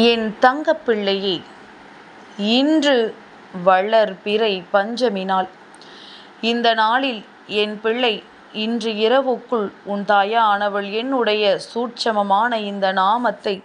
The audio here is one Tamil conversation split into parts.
என் தங்கப்பிள்ளையே இன்று வளர்பிறை பஞ்சமி நாள் இந்த நாளில் என் பிள்ளை இன்று இரவுக்குள் உன் தாயானவள் என்னுடைய சூட்சமமான இந்த நாமத்தை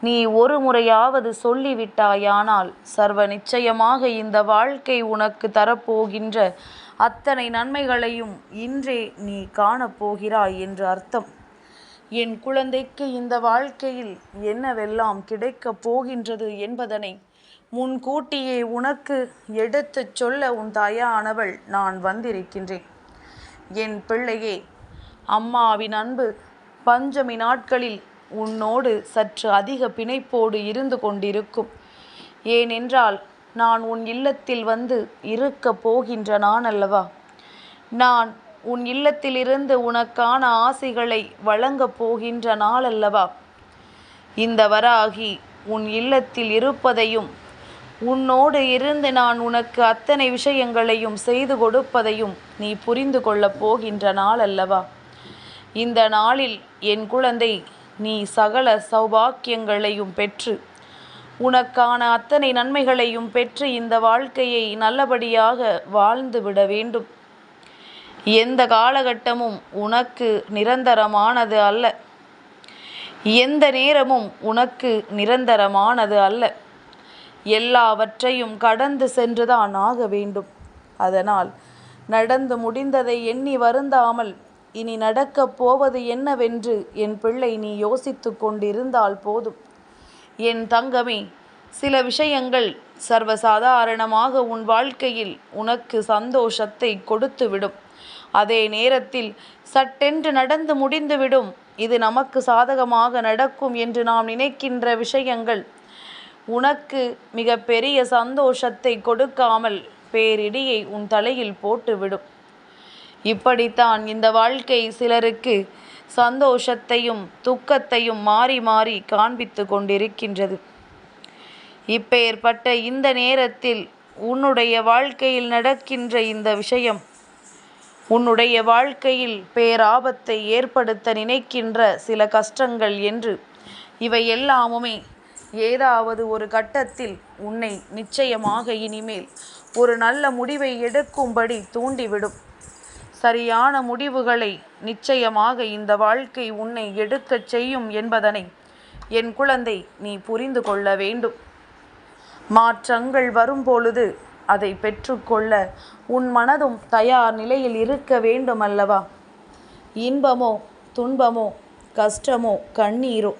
நீ ஒரு முறையாவது சொல்லிவிட்டாயானால் சர்வ நிச்சயமாக இந்த வாழ்க்கை உனக்கு தரப்போகின்ற அத்தனை நன்மைகளையும் இன்றே நீ காணப்போகிறாய் என்று அர்த்தம். என் குழந்தைக்கு இந்த வாழ்க்கையில் என்னவெல்லாம் கிடைக்கப் போகின்றது என்பதனை முன்கூட்டியே உனக்கு எடுத்துச் சொல்ல உன் தாயானவள் நான் வந்திருக்கின்றேன். என் பிள்ளையே அம்மாவின் அன்பு பஞ்சமி நாட்களில் உன்னோடு சற்று அதிக பிணைப்போடு இருந்து கொண்டிருக்கும். ஏனென்றால் நான் உன் இல்லத்தில் வந்து இருக்கப் போகின்ற நான் அல்லவா நான் உன் இல்லத்திலிருந்து உனக்கான ஆசைகளை வழங்கப் போகின்ற நாள் அல்லவா இந்த வராகி உன் இல்லத்தில் இருப்பதையும் உன்னோடு இருந்து நான் உனக்கு அத்தனை விஷயங்களையும் செய்து கொடுப்பதையும் நீ புரிந்து கொள்ளப் போகின்ற நாள் அல்லவா இந்த நாளில் என் குழந்தை நீ சகல சௌபாக்கியங்களையும் பெற்று உனக்கான அத்தனை நன்மைகளையும் பெற்று இந்த வாழ்க்கையை நல்லபடியாக வாழ்ந்து விட வேண்டும். எந்த காலகட்டமும் உனக்கு நிரந்தரமானது அல்ல. எந்த நேரமும் உனக்கு நிரந்தரமானது அல்ல. எல்லாவற்றையும் கடந்து சென்றுதான் ஆக வேண்டும். அதனால் நடந்து முடிந்ததை எண்ணி வருந்தாமல் இனி நடக்கப் போவது என்னவென்று என் பிள்ளை நீ யோசித்து கொண்டிருந்தால் போதும். என் தங்கமே சில விஷயங்கள் சர்வசாதாரணமாக உன் வாழ்க்கையில் உனக்கு சந்தோஷத்தை கொடுத்துவிடும். அதே நேரத்தில் சட்டென்று நடந்து முடிந்துவிடும். இது நமக்கு சாதகமாக நடக்கும் என்று நாம் நினைக்கின்ற விஷயங்கள். உனக்கு மிக பெரிய சந்தோஷத்தை கொடுக்காமல் பேரிடியை உன் தலையில் போட்டுவிடும். இப்படித்தான் இந்த வாழ்க்கை சிலருக்கு சந்தோஷத்தையும் துக்கத்தையும் மாறி மாறி காண்பித்து கொண்டிருக்கின்றது. இப்பெயர்பட்ட இந்த நேரத்தில் உன்னுடைய வாழ்க்கையில் நடக்கின்ற இந்த விஷயம் உன்னுடைய வாழ்க்கையில் பேராபத்தை ஏற்படுத்த நினைக்கின்ற சில கஷ்டங்கள் என்று. இவை எல்லாமுமே ஏதாவது ஒரு கட்டத்தில் உன்னை நிச்சயமாக இனிமேல் ஒரு நல்ல முடிவை எடுக்கும்படி தூண்டிவிடும். சரியான முடிவுகளை நிச்சயமாக இந்த வாழ்க்கை உன்னை எடுக்கச் செய்யும் என்பதனை என் குழந்தை நீ புரிந்து கொள்ள வேண்டும். மாற்றங்கள் வரும்பொழுது அதை பெற்றுக்கொள்ள உன் மனதும் தயார் நிலையில் இருக்க வேண்டும் அல்லவா இன்பமோ துன்பமோ கஷ்டமோ கண்ணீரோ?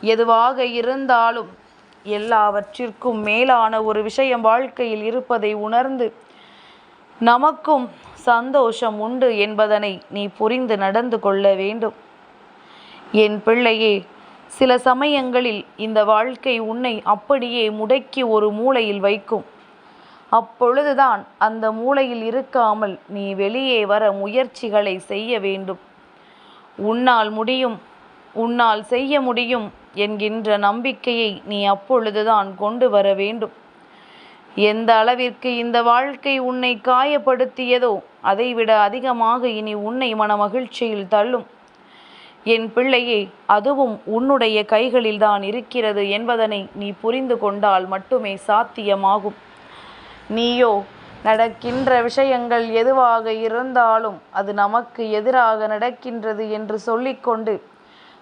எதுவாக இருந்தாலும் எல்லாவற்றிற்கும் மேலான ஒரு விஷயம் வாழ்க்கையில் இருப்பதை உணர்ந்து நமக்கும் சந்தோஷம் உண்டு என்பதனை நீ புரிந்து நடந்து கொள்ள வேண்டும். என் பிள்ளையே சில சமயங்களில் இந்த வாழ்க்கை உன்னை அப்படியே முடக்கி ஒரு மூலையில் வைக்கும். அப்பொழுதுதான் அந்த மூலையில் இருக்காமல் நீ வெளியே வர முயற்சிகளை செய்ய வேண்டும். உன்னால் முடியும் உன்னால் செய்ய முடியும் என்கின்ற நம்பிக்கையை நீ அப்பொழுதுதான் கொண்டு வர வேண்டும். எந்த அளவிற்கு இந்த வாழ்க்கை உன்னை காயப்படுத்தியதோ அதைவிட அதிகமாக இனி உன்னை மனமகிழ்ச்சியில் தள்ளும். என் பிள்ளையே அதுவும் உன்னுடைய கைகளில்தான் இருக்கிறது என்பதனை நீ புரிந்து கொண்டால் மட்டுமே சாத்தியமாகும். நீயோ நடக்கின்ற விஷயங்கள் எதுவாக இருந்தாலும் அது நமக்கு எதிராக நடக்கின்றது என்று சொல்லிக்கொண்டு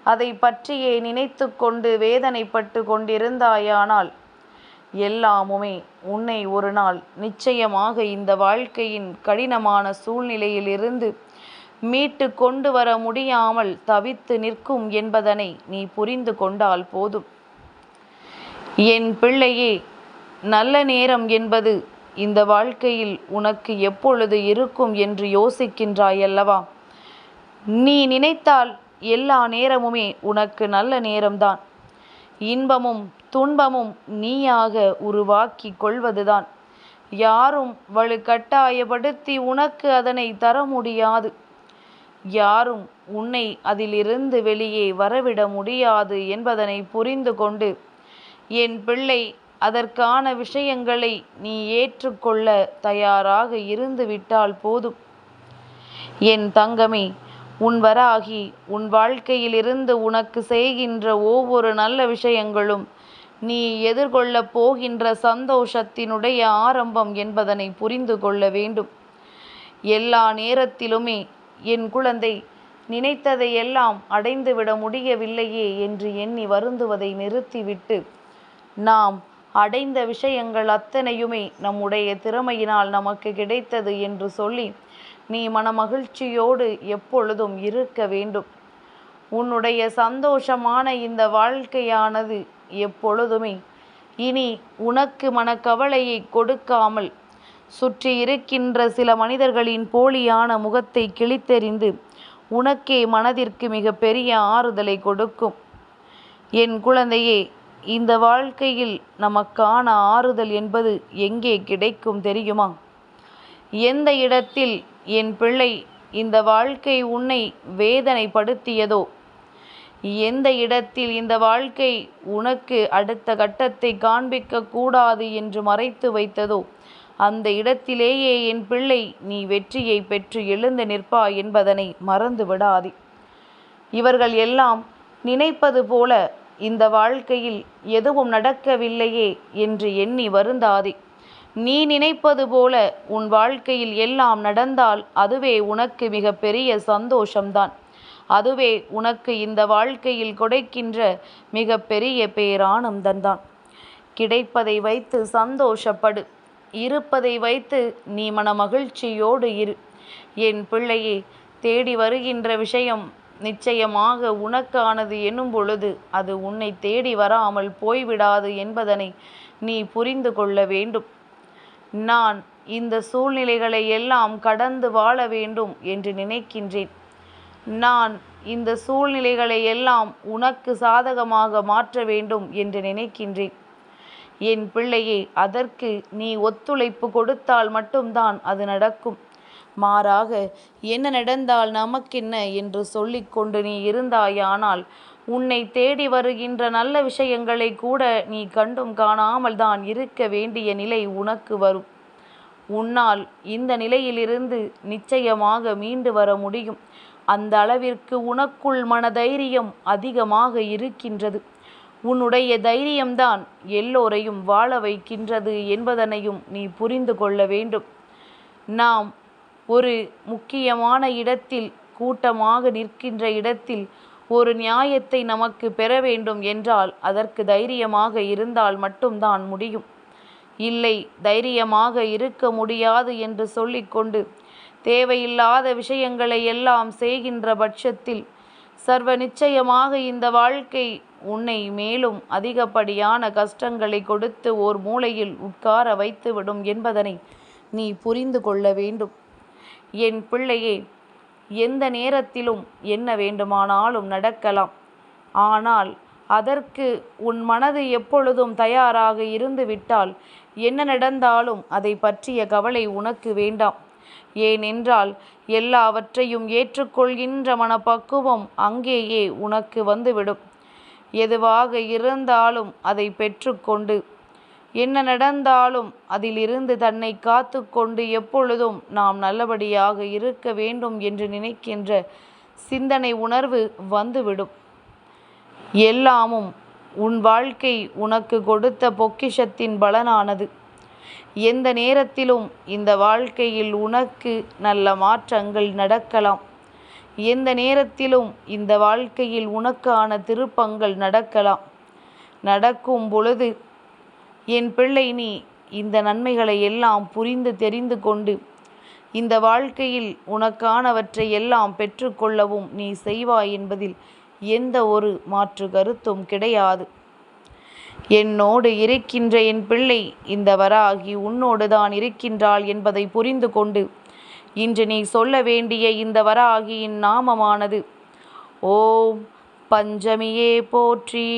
அதை பற்றியே நினைத்து கொண்டு வேதனைப்பட்டு கொண்டிருந்தாயானால் எல்லாமுமே உன்னை ஒரு நாள் நிச்சயமாக இந்த வாழ்க்கையின் கடினமான சூழ்நிலையிலிருந்து மீட்டு கொண்டு வர முடியாமல் தவித்து நிற்கும் என்பதனை நீ புரிந்து கொண்டால் போதும். என் பிள்ளையே நல்ல நேரம் என்பது இந்த வாழ்க்கையில் உனக்கு எப்பொழுது இருக்கும் என்று யோசிக்கின்றாயல்லவா? நீ நினைத்தால் எல்லா நேரமுமே உனக்கு நல்ல நேரம்தான். இன்பமும் துன்பமும் நீயாக உருவாக்கி கொள்வதுதான். யாரும் வலுக்கட்டாயப்படுத்தி உனக்கு அதனை தர முடியாது. யாரும் உன்னை அதிலிருந்து வெளியே வரவிட முடியாது என்பதனை புரிந்து கொண்டு என் பிள்ளை அதற்கான விஷயங்களை நீ ஏற்றுக்கொள்ள தயாராக இருந்து விட்டால் போதும். என் தங்கமே உன் வராகி உன் வாழ்க்கையிலிருந்து உனக்கு செய்கின்ற ஒவ்வொரு நல்ல விஷயங்களும் நீ எதிர்கொள்ளப் போகின்ற சந்தோஷத்தினுடைய ஆரம்பம் என்பதனை புரிந்து கொள்ள வேண்டும். எல்லா நேரத்திலுமே என் குழந்தை நினைத்ததையெல்லாம் அடைந்துவிட முடியவில்லையே என்று எண்ணி வருந்துவதை நிறுத்திவிட்டு நாம் அடைந்த விஷயங்கள் அத்தனையுமே நம்முடைய திறமையினால் நமக்கு கிடைத்தது என்று சொல்லி நீ மனமகிழ்ச்சியோடு எப்பொழுதும் இருக்க வேண்டும். உன்னுடைய சந்தோஷமான இந்த வாழ்க்கையானது எப்பொழுதுமே இனி உனக்கு மனக்கவலையை கொடுக்காமல் சுற்றி இருக்கின்ற சில மனிதர்களின் போலியான முகத்தை கிழித்தெறிந்து உனக்கே மனதிற்கு மிக பெரிய ஆறுதலை கொடுக்கும். என் குழந்தையே இந்த வாழ்க்கையில் நமக்கான ஆறுதல் என்பது எங்கே கிடைக்கும் தெரியுமா? எந்த இடத்தில் என் பிள்ளை இந்த வாழ்க்கை உன்னை வேதனைப்படுத்தியதோ? எந்த இடத்தில் இந்த வாழ்க்கை உனக்கு அடுத்த கட்டத்தை காண்பிக்க கூடாது என்று மறைத்து வைத்ததோ? அந்த இடத்திலேயே என் பிள்ளை நீ வெற்றியை பெற்று எழுந்து நிற்பாய் என்பதனை மறந்து விடாதே இவர்கள் எல்லாம் நினைப்பது போல இந்த வாழ்க்கையில் எதுவும் நடக்கவில்லையே என்று எண்ணி வருந்தாதே. நீ நினைப்பது போல உன் வாழ்க்கையில் எல்லாம் நடந்தால் அதுவே உனக்கு மிக பெரிய சந்தோஷம்தான். அதுவே உனக்கு இந்த வாழ்க்கையில் கொடைக்கின்ற மிக பெரிய கிடைப்பதை வைத்து சந்தோஷப்படு. இருப்பதை வைத்து நீ மன மகிழ்ச்சியோடு இரு. என் பிள்ளையே தேடி வருகின்ற விஷயம் நிச்சயமாக உனக்கானது எனும் பொழுது அது உன்னை தேடி வராமல் போய்விடாது என்பதனை நீ புரிந்து கொள்ள வேண்டும். நான் இந்த சூழ்நிலைகளை எல்லாம் கடந்து வாழ வேண்டும் என்று நினைக்கின்றேன். நான் இந்த சூழ்நிலைகளை எல்லாம் உனக்கு சாதகமாக மாற்ற வேண்டும் என்று நினைக்கின்றேன். என் பிள்ளையே அதற்கு நீ ஒத்துழைப்பு கொடுத்தால் மட்டும்தான் அது நடக்கும். மாறாக என்ன நடந்தால் நமக்கென்ன? என்று சொல்லிக்கொண்டு நீ இருந்தாயானால் உன்னை தேடி வருகின்ற நல்ல விஷயங்களை கூட நீ கண்டும் காணாமல் தான் இருக்க வேண்டிய நிலை உனக்கு வரும். உன்னால் இந்த நிலையிலிருந்து நிச்சயமாக மீண்டு வர முடியும். அந்த அளவிற்கு உனக்குள் மனதைரியம் அதிகமாக இருக்கின்றது. உன்னுடைய தைரியம்தான் எல்லோரையும் வாழ வைக்கின்றது என்பதனையும் நீ புரிந்து கொள்ள வேண்டும். நாம் ஒரு முக்கியமான இடத்தில் கூட்டமாக நிற்கின்ற இடத்தில் ஒரு நியாயத்தை நமக்கு பெற வேண்டும் என்றால் அதற்கு தைரியமாக இருந்தால் மட்டும்தான் முடியும். இல்லை தைரியமாக இருக்க முடியாது என்று சொல்லிக்கொண்டு தேவையில்லாத விஷயங்களை எல்லாம் செய்கின்ற பட்சத்தில் சர்வ நிச்சயமாக இந்த வாழ்க்கை உன்னை மேலும் அதிகப்படியான கஷ்டங்களை கொடுத்து ஓர் மூலையில் உட்கார வைத்துவிடும் என்பதனை நீ புரிந்து கொள்ள வேண்டும். என் பிள்ளையே எந்த நேரத்திலும் என்ன வேண்டுமானாலும் நடக்கலாம். ஆனால் அதற்கு உன் மனது எப்பொழுதும் தயாராக இருந்துவிட்டால் என்ன நடந்தாலும் அதை பற்றிய கவலை உனக்கு வேண்டாம். ஏனென்றால் எல்லாவற்றையும் ஏற்றுக்கொள்கின்ற மனப்பக்குவம் அங்கேயே உனக்கு வந்துவிடும். எதுவாக இருந்தாலும் அதை பெற்றுக்கொண்டு என்ன நடந்தாலும் அதிலிருந்து தன்னை காத்து கொண்டு எப்பொழுதும் நாம் நல்லபடியாக இருக்க வேண்டும் என்று நினைக்கின்ற சிந்தனை உணர்வு வந்துவிடும். எல்லாமும் உன் வாழ்க்கை உனக்கு கொடுத்த பொக்கிஷத்தின் பலனானது. எந்த நேரத்திலும் இந்த வாழ்க்கையில் உனக்கு நல்ல மாற்றங்கள் நடக்கலாம். எந்த நேரத்திலும் இந்த வாழ்க்கையில் உனக்கான திருப்பங்கள் நடக்கலாம். நடக்கும் பொழுது என் பிள்ளை நீ இந்த நன்மைகளை எல்லாம் புரிந்து தெரிந்து கொண்டு இந்த வாழ்க்கையில் உனக்கானவற்றை எல்லாம் பெற்றுக்கொள்ளவும் நீ செய்வாய் என்பதில் எந்த ஒரு மாற்று கருத்தும் கிடையாது. என்னோடு இருக்கின்ற என் பிள்ளை இந்த வராகி உன்னோடு தான் இருக்கின்றாள் என்பதை புரிந்து கொண்டு இன்று நீ சொல்ல வேண்டிய இந்த வராகியின் நாமமானது ஓம் பஞ்சமியே போற்றி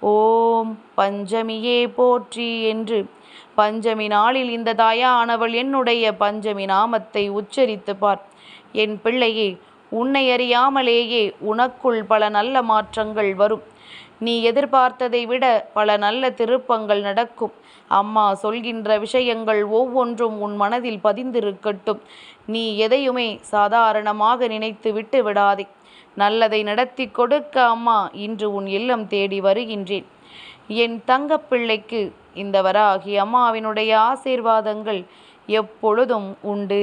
ஓம் பஞ்சமியே போற்றி என்று. பஞ்சமி நாளில் இந்த தாயானவள் என்னுடைய பஞ்சமி நாமத்தை உச்சரித்து பார். என் பிள்ளையே உன்னை அறியாமலேயே உனக்குள் பல நல்ல மாற்றங்கள் வரும். நீ எதிர்பார்த்ததை விட பல நல்ல திருப்பங்கள் நடக்கும். அம்மா சொல்கின்ற விஷயங்கள் ஒவ்வொன்றும் உன் மனதில் பதிந்திருக்கட்டும். நீ எதையுமே சாதாரணமாக நினைத்து விட்டு விடாதே. நல்லதை நடத்தி கொடுக்க அம்மா இன்று உன் இல்லம் தேடி வருகின்றேன். என் தங்கப்பிள்ளைக்கு இந்த வராகி அம்மாவினுடைய ஆசீர்வாதங்கள் எப்பொழுதும் உண்டு.